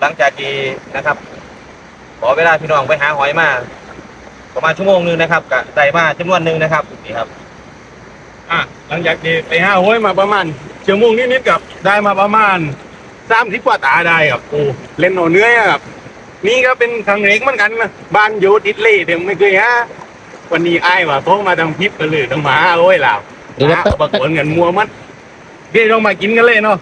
หลังจากที่นะครับขอเวลาพี่น้องไปหาหอยมาประมาณชั่วโมงหนึงนะครับก็ได้มาจำนวนหนึ่งนะครับนี่ครับอะหลังจากที่ไปห้าห้อยมาประมาณชั่วโมงนิดๆกับได้มาประมาณสามสิบกว่าตาได้ครับโอ้เล่นเอาเนื้อครับนี่ก็เป็นครั้งแรกเหมือนกันนะบ้านอยู่ติดเล่เดี๋ยวไม่เคยฮะวันนี้ไอ้ายว่าเขามาทำคลิปกันเลยต้องมาห้าห้อยแล้วเดี๋ยวนะปรากฏเงินมัวมัดเดี๋ยวต้องมากินกันเลยเนาะ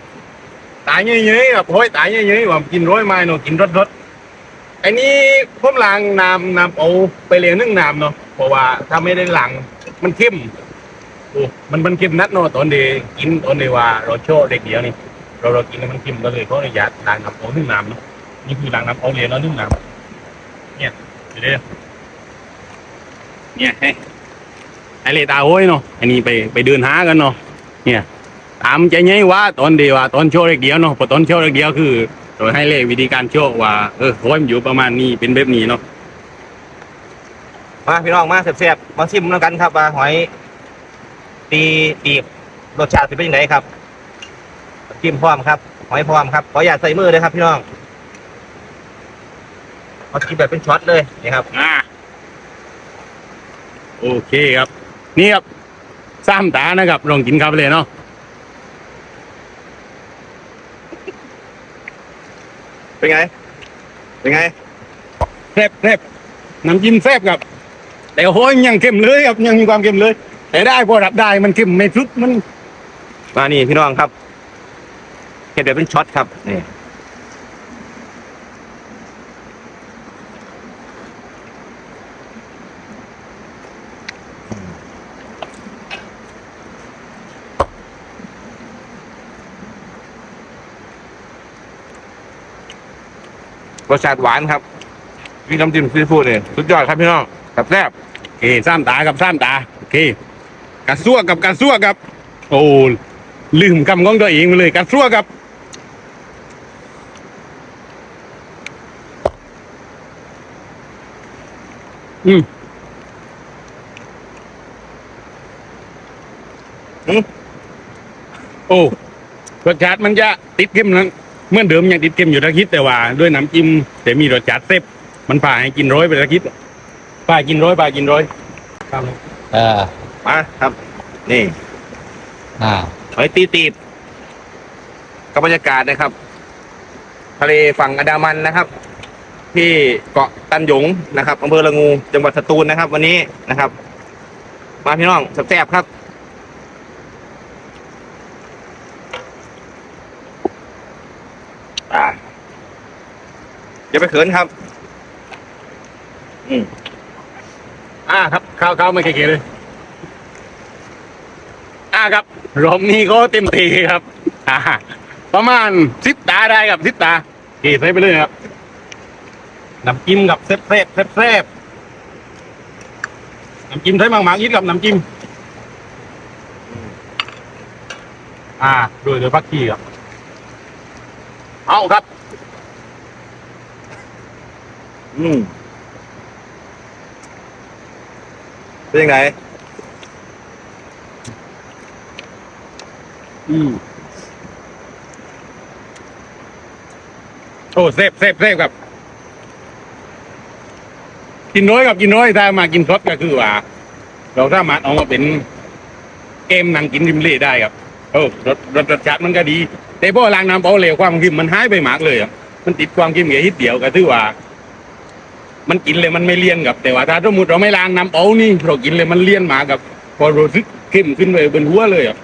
ตายเยอะๆแบบห้อยตายเยอะๆว่ากินร้อยไม้เนาะกินรสๆไอ้นี่ผมล้างน้ำน้ำเอาไปเลี้ยงนึ่งน้ำเนาะเพราะว่าถ้าไม่ได้ล้างมันเข้มโอ้มันมันเค็มนัดเนาะตอนเดกินตอนเดว่าเราโชว์เด็กเดียวนี่เราเรากินแล้วมันเค็มก็เลยเขาอนุญาตล้างน้ำเอานึ่งน้ำเนาะนี่คือล้างน้ำเอาเหรียญแล้วนึ่งน้ำเนี่ยเดี๋ยวเดี๋ยเนี่ยให้เลตาโอ้ยเนาะอันนี้ไปไปเดินหากันเนาะเนี่ย ตามใจไงว่าตอนเดียวว่าตอนโชว์เด็กเดียวเนาะพอตอนโชว์เด็กเดียวคือโดยให้เลขวิธีการโชว์ว่าเออโอ้ยมันอยู่ประมาณนี้เป็นแบบนี้เนาะมาพี่น้องมาเสียบๆมาชิมแล้วกันครับว่าหอยตีตีบรสชาติสิเป็นยังไงครับจิ้มพร้อมครับหอยพร้อมครับขออย่าตใส่มือเลยครับ พี่น้องเอากินแบบเป็นช็อตเลยนี่ครับอ่าโอเคครับ นี่ครับสามตานะครับลองกินครับเลยเนาะ เป็นไง เป็นไงแซ่บแซ่บน้ำจิ้มแซ่บครับ แต่โอ้ยยังเค็มเลยครับยังมีความเค็มเลย แต่ได้พอรับได้มันเค็มไม่ทุกมันมานี่พี่น้องครับเห็ดแบบเป็นช็อตครับนี่ รสชาติหวานครับมีน้ำจิ้มซีฟู้ดเนี่ยสุดยอดครับพี่น้องครับแซ่บโอเคสามตากับสามตาโอเคกระซัวกับกระซัวกับ โอ้ลืมคำของตัวเองไปเลยกระซัวกับอืมอืมโอ้รสชาติมันจะติดเค็มนั้น เหมื่อนเดิมยังติดเค็มอยู่ตะคิดแต่ว่าด้วยน้ำจิ้มแต่มีรสชาติเซ็บมันพาให้กินร้อยไปตะคิดพากินร้อยพากินร้อยครับเออมาครับ นี่อ่าหอยตีตีบกับบรรยากาศนะครับ ทะเลฝั่งอันดามันนะครับ ที่เกาะตันหยงนะครับอำเภอละงูจังหวัดสตูลนะครับ วันนี้นะครับ มาพี่น้องแซ่บๆครับ อ่าอย่าไปเขินครับ อืมอ่าครับข้าวข้าวไม่เก๋ๆเลย อ่าครับรอบนี้ก็เต็มทีครับ อ่า ประมาณสิบตาได้ครับสิบตาเคใส่ไปเลยครับน้ำจิ้มกับเซฟเซฟเซฟเซฟน้ำจิ้มใช้มากๆยิดกับน้ำจิ้มอ่าโดยโดยพักขี้ครับ เอาครับ อืมเป็นยังไง อืมโอ้เซฟเซฟเซฟครับ กินน้อยกับกินน้อยถ้ามากินสดก็คือว่า เราสามารถเอามาเป็นเกมหนังกินริมเล่ได้ครับ โอ้รสรสรสชาติมันก็ดี แต่พอล้างน้ำเปล่าเหลวความเค็มมันหายไปมากเลยอะมันติดความเค็มแค่นิดเดียวก็ถือว่า มันกินเลยมันไม่เลี่ยนกับ แต่ว่าถ้าสมมติเราไม่ล้างน้ำเปล่านี่เรากินเลยมันเลี่ยนมากับ พอรู้สึกเข้มขึ้นไปบนหัวเลยอะ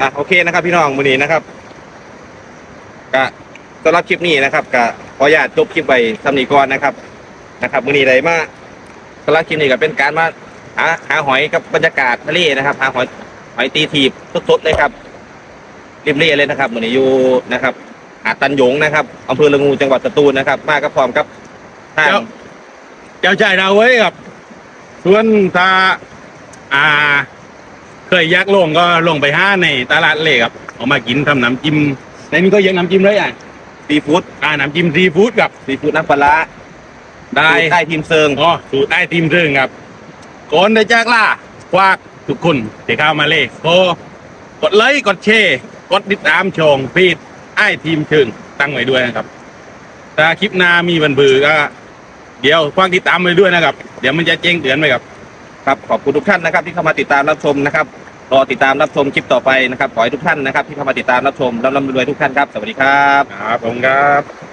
อะโอเคนะครับ พี่น้องมือนี้นะครับก็สำหรับคลิปนี้นะครับก็ขออนุญาตจบคลิปไปทำนีก่อนนะครับนะครับมือนี้ได้มาสำหรับคลิปนี้ก็เป็นการมาหาหาหอยกับบรรยากาศทะเลนะครับ หาหอยหอยตีถีบสดๆเลยครับ ริมเล่เลยนะครับมือนี้อยู่นะครับหาดตันหยงนะครับอำเภอละงูจังหวัดสตูลนะครับ มาก็พร้อมกับทาง เจ้าเจ้าชายเราไว้ครับส่วนถ้าอ่า เคยอยากลงก็ลงไปห้าในตลาดเล่ครับเอามากินทำน้ำจิ้มในนี้ก็ยังน้ำจิ้มเลยอะซีฟู้ดอ่าน้ำจิ้มซีฟู้ดครับซีฟู้ดน้ำปลาร้าได้ได้ทีมเซิงอ๋อสูตรได้ทีมเรื่องครับก่อนได้จากล่าควักทุกคนที่เข้ามาเล่ก็กดไลค์กดแชร์ กดติดตามช่องฟีดไอ้ทีมเชิงตั้งไว้ด้วยนะครับถ้าคลิปหน้ามีบันบือก็เดี๋ยวฟังติดตามไปด้วยนะครับ เดี๋ยวมันจะแจ้งเตือนไปครับ ครับขอบคุณทุกท่านนะครับ ที่เข้ามาติดตามรับชมนะครับรอติดตามรับชมคลิปต่อไปนะครับขอให้ทุกท่านนะครับ ที่เข้ามาติดตามรับชมร่ำรวยทุกท่านครับ สวัสดีครับ ครับผมครับ